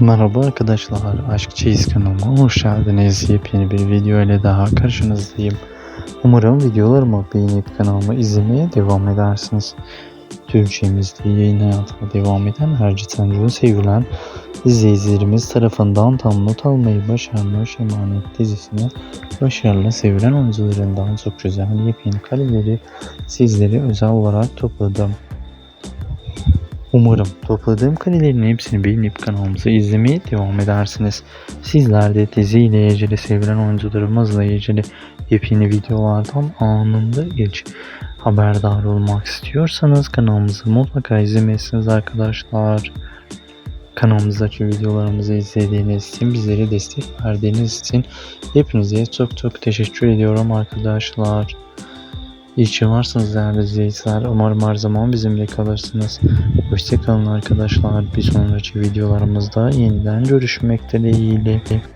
Merhaba arkadaşlar, Aşk Çeyiz kanalıma hoş geldiniz. Yepyeni bir video ile daha karşınızdayım. Umarım videolarımı beğenip kanalımı izlemeye devam edersiniz. Türkçemizde yayın hayatına devam eden Herci Tancu'nun sevilen izleyicilerimiz tarafından tam not almayı başarmış Emanet dizisine başarılı sevilen oyuncularından çok güzel yepyeni kareleri sizlere özel olarak topladım. Umarım topladığım karelerin hepsini beğenip kanalımızı izlemeye devam edersiniz. Sizler de diziyle ilgili sevilen oyuncularımızla ilgili yepyeni videolardan anında ilk haberdar olmak istiyorsanız kanalımızı mutlaka izlemesiniz arkadaşlar. Kanalımızdaki videolarımızı izlediğiniz için, bizlere destek verdiğiniz için hepinize çok çok teşekkür ediyorum arkadaşlar. İyi ki varsınız değerli izleyiciler. Umarım her zaman bizimle kalırsınız. Hoşçakalın arkadaşlar. Bir sonraki videolarımızda yeniden görüşmek dileğiyle.